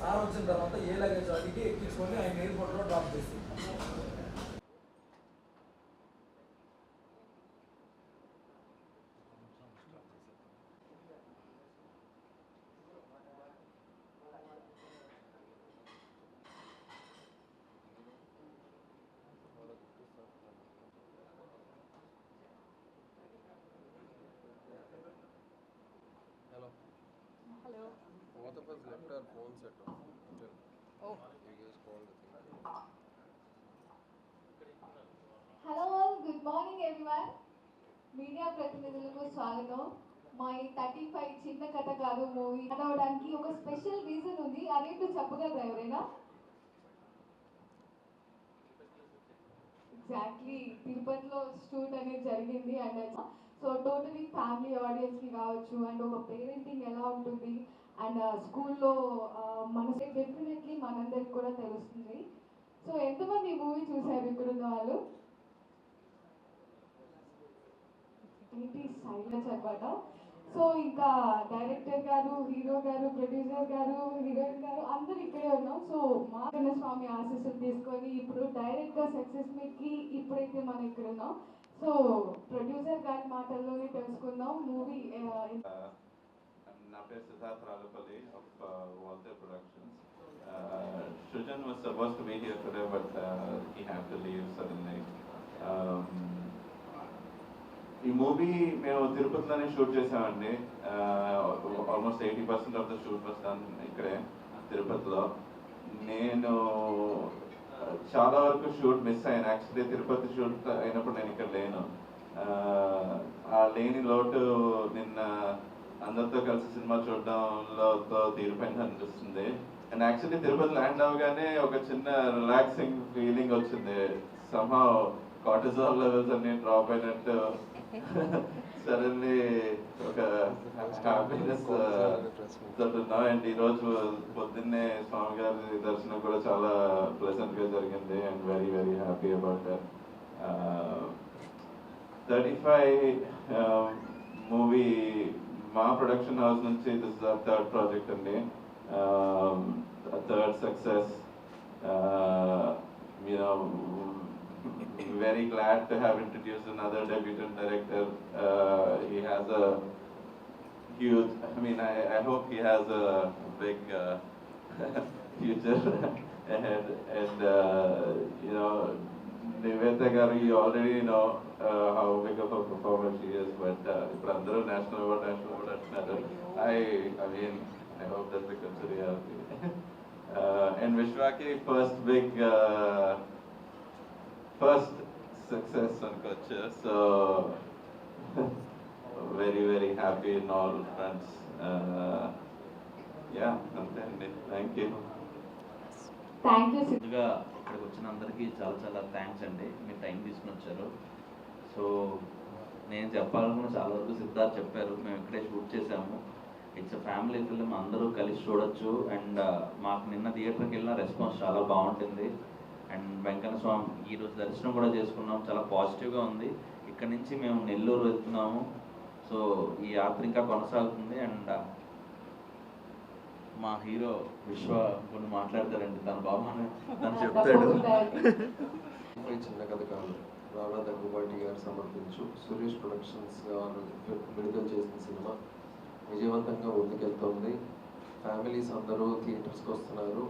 Sir వచ్చిన తర్వాత ఏ luggage అడిగి ఎక్కించుకొని ఆయన ఎయిర్పోర్ట్లో డ్రాప్ చేసి Both of us left our phones at home. Oh. you guys called the thing. Hello all good morning everyone media ప్రతినిధులకు స్వాగతం. మా ఈ థర్టీ ఫైవ్ చిన్న కథ కాదు మూవీ చదవడానికి ఒక స్పెషల్ రీజన్ ఉంది. అదేంటో చెప్పగలరా ఎవరైనా? ఎగ్జాక్ట్లీ తిరుపతిలో షూట్ అనేది జరిగింది. అండ్ సో టోటలీ ఫ్యామిలీ ఆడియన్స్కి కావచ్చు. అండ్ ఒక పేరెంటింగ్ ఎలా ఉంటుంది? అండ్ స్కూల్లో మనకి డెఫినెట్లీ మనందరికి కూడా తెలుస్తుంది. సో ఎంతమంది మూవీ చూసారు ఇక్కడున్న వాళ్ళు? ఏంటి సైలెన్స్ అనమాట సో ఇంకా డైరెక్టర్ గారు హీరో గారు ప్రొడ్యూసర్ గారు హీరోయిన్ గారు అందరు ఇక్కడే ఉన్నాం. సో మా స్వామి ఆశీస్సులు తీసుకొని ఇప్పుడు డైరెక్ట్గా సక్సెస్ మీట్ ఇప్పుడైతే మనం ఇక్కడ ఉన్నాం. సో ప్రొడ్యూసర్ గారి మాటల్లోనే తెలుసుకుందాం. మూవీ నా పేరు Siddharth Ralapalli of Waltair productions Srujan was supposed to be here today but he have to leave suddenly ఈ మూవీ మేము తిరుపతిలోనే షూట్ చేసామండి. Almost eighty percent of the shoot was done ఇక్కడే తిరుపతిలో. నేను చాలా వరకు షూట్ మిస్ అయ్యాను. యాక్చువల్లీ తిరుపతి షూట్ అయినప్పుడు నేను ఇక్కడ లేను. Uh, ఆ లేని లోటు నిన్న అందరితో కలిసి సినిమా చూడడంలో తీరిపోయింది అనిపిస్తుంది. అండ్ యాక్చువల్లీ తిరుపతి ల్యాండ్ అవగానే ఒక చిన్న రిలాక్సింగ్ ఫీలింగ్ వచ్చింది. సమ్హా కార్టిజాల్ లెవెల్స్ అన్ని డ్రాప్ అయినట్టు సడన్లీ ఒక హ్యాపీనెస్ తోటున్నాం అండ్ ఈ రోజు పొద్దున్నే స్వామి గారి దర్శనం కూడా చాలా ప్లెజెంట్గా జరిగింది and very very happy about thirty five మా ప్రొడక్షన్ హౌస్ నుంచి దిస్ థర్డ్ ప్రాజెక్ట్ అండి third success you know very glad to have introduced another debutant director. Uh, he has a huge, I mean, I, I hope he has a big uh, future ahead. And, uh, you know, Niveta garu, you already know uh, how big of a performer she is, but uh, ఇప్పుడు అందరూ national award, national award అంటున్నారు. I, I mean, I hope that becomes a reality. uh, and Vishwaki, first big, uh, first success on culture. So very very happy in all fronts. Uh, yeah, అంతే అండి thank you Thank you ముందుగా ఇక్కడికి వచ్చిన అందరికీ చాలా చాలా thanks అండి. మీరు టైం తీసుకుని వచ్చారు. సో నేను చెప్పాలనుకున్న చాలా వరకు సిద్ధార్థ్ చెప్పారు. మేము ఇక్కడే షూట్ చేసాము ఇట్స్ ఫ్యామిలీ ఫిల్మ్ అందరూ కలిసి చూడొచ్చు. అండ్ uh, మాకు నిన్న థియేటర్కి వెళ్ళిన రెస్పాన్స్ చాలా బాగుంటుంది. అండ్ వెంకన్న స్వామి ఈరోజు దర్శనం కూడా చేసుకున్నాం. చాలా పాజిటివ్గా ఉంది. ఇక్కడ నుంచి మేము నెల్లూరు వెళ్తున్నాము. సో ఈ యాత్ర ఇంకా కొనసాగుతుంది. అండ్ మా హీరో విశ్వ కొన్ని మాట్లాడతారండి. తన బాబా తను చెప్తాడు. చిన్న కథ కాదు. రానా దగ్గుబాటి గారు సమర్పించు. సురేష్ ప్రొడక్షన్స్ గారు విడుదల చేసిన సినిమా విజయవంతంగా ముందుకెళ్తోంది. ఫ్యామిలీస్ అందరూ థియేటర్స్కి వస్తున్నారు.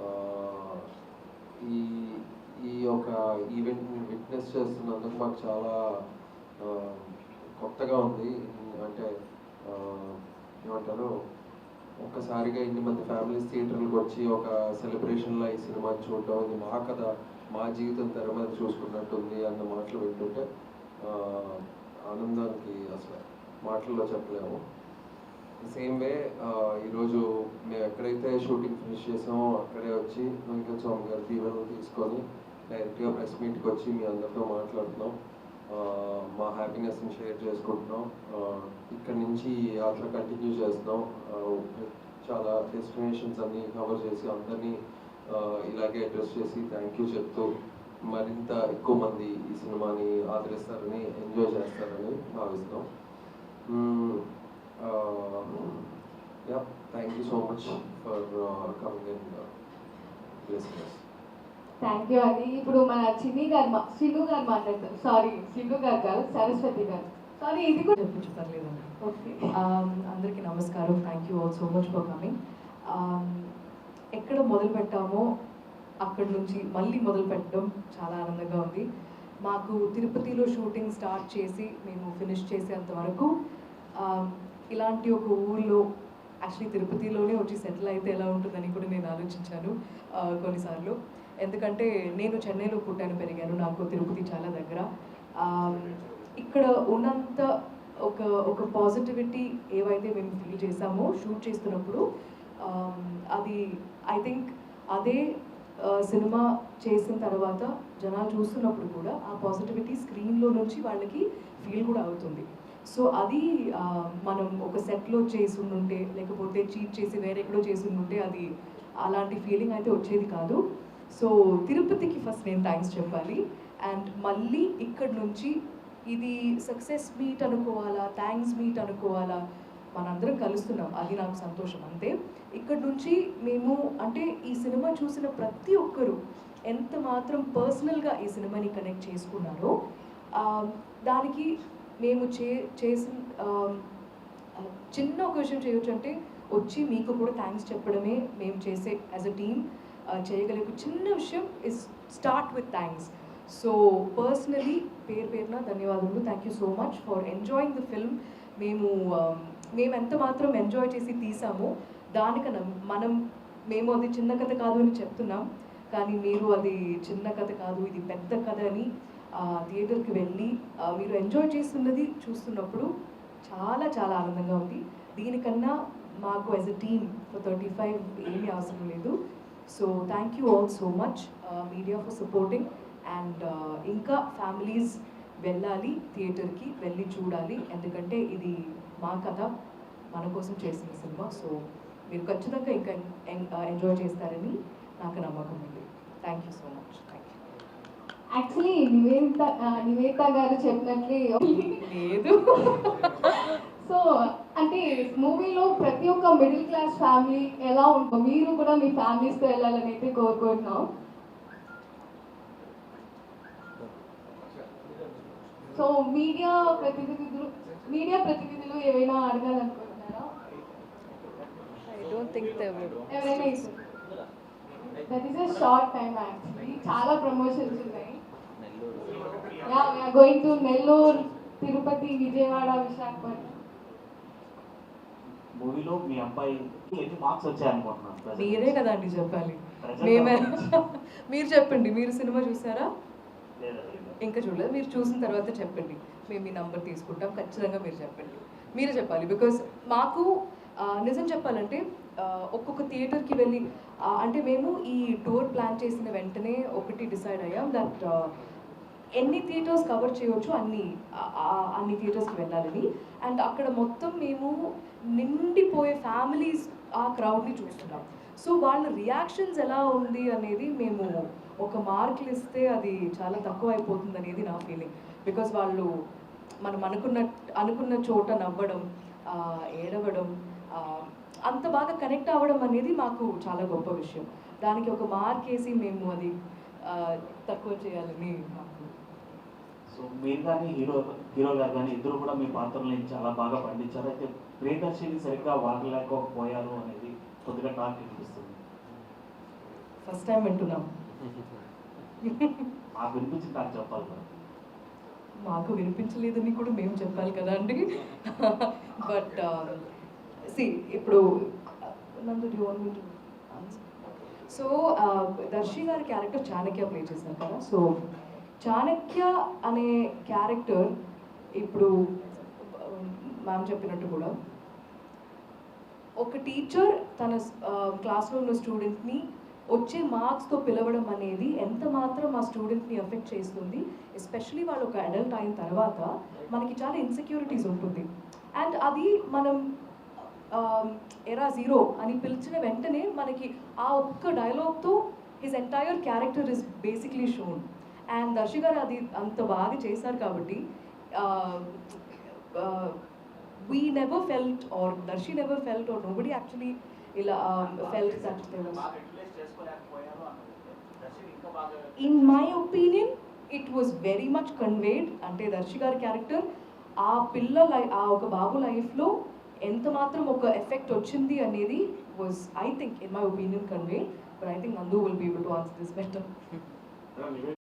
ఆ, ఈ ఈ యొక్క ఈవెంట్ని విట్నెస్ చేస్తున్నందుకు మాకు చాలా కొత్తగా ఉంది. అంటే ఏమంటారు? ఒక్కసారిగా ఇన్ని మంది ఫ్యామిలీస్ థియేటర్లకు వచ్చి ఒక సెలబ్రేషన్లో ఈ సినిమా చూడడం ఇది మా కథ మా జీవితం తెర మీద చూసుకున్నట్టుంది అన్న మాటలు వింటుంటే ఆనందానికి అసలు మాటల్లో చెప్పలేము. సేమ్ వే ఈరోజు మేము ఎక్కడైతే షూటింగ్ ఫినిష్ చేసామో అక్కడే వచ్చి వెంకట స్వామి గారి దీవెనలు తీసుకొని డైరెక్ట్గా ప్రెస్ మీట్కి వచ్చి మీ అందరితో మాట్లాడుతున్నాం. మా హ్యాపీనెస్ని షేర్ చేసుకుంటున్నాం. ఇక్కడ నుంచి ఈ యాత్ర కంటిన్యూ చేస్తున్నాం. చాలా డెస్టినేషన్స్ అన్నీ కవర్ చేసి అందరినీ ఇలాగే అడ్రస్ చేసి థ్యాంక్ యూ చెప్తూ మరింత ఎక్కువ మంది ఈ సినిమాని ఆదరిస్తారని ఎంజాయ్ చేస్తారని భావిస్తున్నాం. Yeah thank you so much for coming and blessing. Thank you అండి ఇప్పుడు మన చిన్ని గారు సిన్ను గారు మాట్లాడతారు సారీ సిన్ను గారు కాదు సరస్వతి గారు. సారీ ఇది కూడా చెప్పించు పర్లేదండి ఓకే Um, అందరికీ నమస్కారం. Thank you all so much for coming ఎక్కడ మొదలు పెట్టామో అక్కడి నుంచి మళ్ళీ మొదలు పెట్టడం చాలా ఆనందంగా ఉంది. మాకు తిరుపతిలో షూటింగ్ స్టార్ట్ చేసి మేము ఫినిష్ చేసేంత వరకు um, ఇలాంటి ఒక ఊళ్ళో యాక్చువల్లీ తిరుపతిలోనే వచ్చి సెటిల్ అయితే ఎలా ఉంటుందని కూడా నేను ఆలోచించాను uh, కొన్నిసార్లు. ఎందుకంటే నేను చెన్నైలో పుట్టాను పెరిగాను నాకు తిరుపతి చాలా దగ్గర. ఇక్కడ ఉన్నంత ఒక ఒక పాజిటివిటీ ఏవైతే మేము ఫీల్ చేసామో షూట్ చేస్తున్నప్పుడు అది ఐ థింక్ అదే సినిమా చేసిన తర్వాత జనాలు చూస్తున్నప్పుడు కూడా ఆ పాజిటివిటీ స్క్రీన్లో నుంచి వాళ్ళకి ఫీల్ కూడా అవుతుంది. సో అది మనం ఒక సెట్లో చేసి ఉంటే లేకపోతే చీట్ చేసి వేరెక్కడో చేసి ఉంటే అది అలాంటి ఫీలింగ్ అయితే వచ్చేది కాదు. సో తిరుపతికి ఫస్ట్ నేను థ్యాంక్స్ చెప్పాలి. అండ్ మళ్ళీ ఇక్కడ నుంచి ఇది సక్సెస్ మీట్ అనుకోవాలా థ్యాంక్స్ మీట్ అనుకోవాలా మనందరం కలుస్తున్నాం. అది నాకు సంతోషం అంతే. ఇక్కడ నుంచి మేము అంటే ఈ సినిమా చూసిన ప్రతి ఒక్కరూ ఎంత మాత్రం పర్సనల్గా ఈ సినిమాని కనెక్ట్ చేసుకున్నారో దానికి మేము చే చేసిన చిన్న ఒక విషయం చేయొచ్చు అంటే వచ్చి మీకు కూడా థ్యాంక్స్ చెప్పడమే మేము చేసే యాజ్ అ టీమ్ చేయగలిగే ఒక చిన్న విషయం is start with thanks so personally పేరు పేరున ధన్యవాదాలు thank you so much for enjoying the film మేము um, మేము ఎంత మాత్రం ఎంజాయ్ చేసి తీసామో దానికన్నా మనం మేము అది చిన్న కథ కాదు అని చెప్తున్నాం. కానీ మీరు అది చిన్న కథ కాదు ఇది పెద్ద కథ అని థియేటర్కి వెళ్ళి మీరు ఎంజాయ్ చేస్తున్నది చూస్తున్నప్పుడు చాలా చాలా ఆనందంగా ఉంది. దీనికన్నా మాకు as a team for thirty five ఏమీ అవసరం లేదు. So thank you all so much media for supporting and ఇంకా ఫ్యామిలీస్ వెళ్ళాలి థియేటర్కి వెళ్ళి చూడాలి. ఎందుకంటే ఇది మా కథ మన కోసం చేసిన సినిమా. సో మీరు ఖచ్చితంగా ఇంకా ఎంజాయ్ చేస్తారని నాకు నమ్మకం ఉంది. Thank you so much thank you actually Nivedita ఆ, నివేదిత గారు చెప్పినట్లే. లేదు. సో అంటే మూవీలో ప్రతి ఒక్క మిడిల్ క్లాస్ ఫ్యామిలీ ఎలా ఉంటుందో మీరు కూడా మీ ఫ్యామిలీస్తో వెళ్ళాలని అయితే కోరుకుంటున్నాం. సో మీడియా ప్రతినిధులు మీడియా ప్రతినిధులు ఏమైనా అడగాలనుకుంటున్నారా? ఎవరైనా that is a short time actually చాలా ప్రమోషన్స్ ఉన్నాయి. Going to Nellore Tirupati Vijayawada Visakhapatnam. మూవీలో మీ అబ్బాయికి ఎన్ని మార్క్స్ వచ్చాయి అనుకుంటున్నాను. మీరే కదా అండి చెప్పాలి. మేమే మీరు చెప్పండి మీరు సినిమా చూసారా. ఇంకా చూడలేదు. మీరు చూసిన తర్వాత చెప్పండి. మేము మీ నంబర్ తీసుకుంటాం. ఖచ్చితంగా మీరు చెప్పండి. మీరే చెప్పాలి. బికాస్ మాకు నిజం చెప్పాలంటే ఒక్కొక్క థియేటర్కి వెళ్ళి అంటే మేము ఈ టూర్ ప్లాన్ చేసిన వెంటనే ఒకటి డిసైడ్ అయ్యాం దట్ ఎన్ని థియేటర్స్ కవర్ చేయవచ్చు అన్ని అన్ని థియేటర్స్కి వెళ్ళాలని. అండ్ అక్కడ మొత్తం మేము నిండిపోయే ఫ్యామిలీస్ ఆ క్రౌడ్ని చూస్తున్నాం. సో వాళ్ళ రియాక్షన్స్ ఎలా ఉంది అనేది మేము ఒక మార్కులు ఇస్తే అది చాలా తక్కువ అయిపోతుంది అనేది నా ఫీలింగ్ బికాస్ వాళ్ళు మనం అనుకున్న అనుకున్న చోట నవ్వడం ఏడవడం అంత బాగా కనెక్ట్ అవ్వడం అనేది మాకు చాలా గొప్ప విషయం. దానికి ఒక మార్క్ వేసి మేము అది తక్కువ చేయాలని మాకు సో మీరు కానీ హీరో హీరో గారు కానీ ఇద్దరు కూడా మీ పాత్రలని చాలా బాగా పండించారు. అయితే ప్రియదర్శిని సరిగ్గా వాడలేకపోయారు అనేది కొద్దిగా టాక్ వినిపిస్తుంది. ఫస్ట్ టైం వింటున్నాం. మాకు వినిపించి నాకు చెప్పాలి మరి. మాకు వినిపించలేదని కూడా మేము చెప్పాలి కదా అండి. బట్ సి ఇప్పుడు Nandu do want me to so Darshi గారి క్యారెక్టర్ చాణక్య ప్లే చేశారు కదా. సో చాణక్య అనే క్యారెక్టర్ ఇప్పుడు మ్యామ్ చెప్పినట్టు కూడా ఒక టీచర్ తన క్లాస్లో ఉన్న స్టూడెంట్ని వచ్చే మార్క్స్తో పిలవడం అనేది ఎంత మాత్రం ఆ స్టూడెంట్ని ఎఫెక్ట్ చేస్తుంది ఎస్పెషలీ వాళ్ళు ఒక అడల్ట్ అయిన తర్వాత మనకి చాలా ఇన్సెక్యూరిటీస్ ఉంటుంది. అండ్ అది మనం ఎరా జీరో అని పిలిచిన వెంటనే మనకి ఆ ఒక్క డైలాగ్తో his entire character is basically shown and Darshi garu అది అంత బాగా చేశారు కాబట్టి we never felt or Darshi never felt or nobody actually ఇలా felt that in my opinion it was very much conveyed అంటే దర్శి గారి క్యారెక్టర్ ఆ పిల్ల లై ఆ ఒక బాబు లైఫ్లో ఎంత మాత్రం ఒక ఎఫెక్ట్ వచ్చింది అనేది was I think in my opinion convey but I think Nandu will be able to answer this better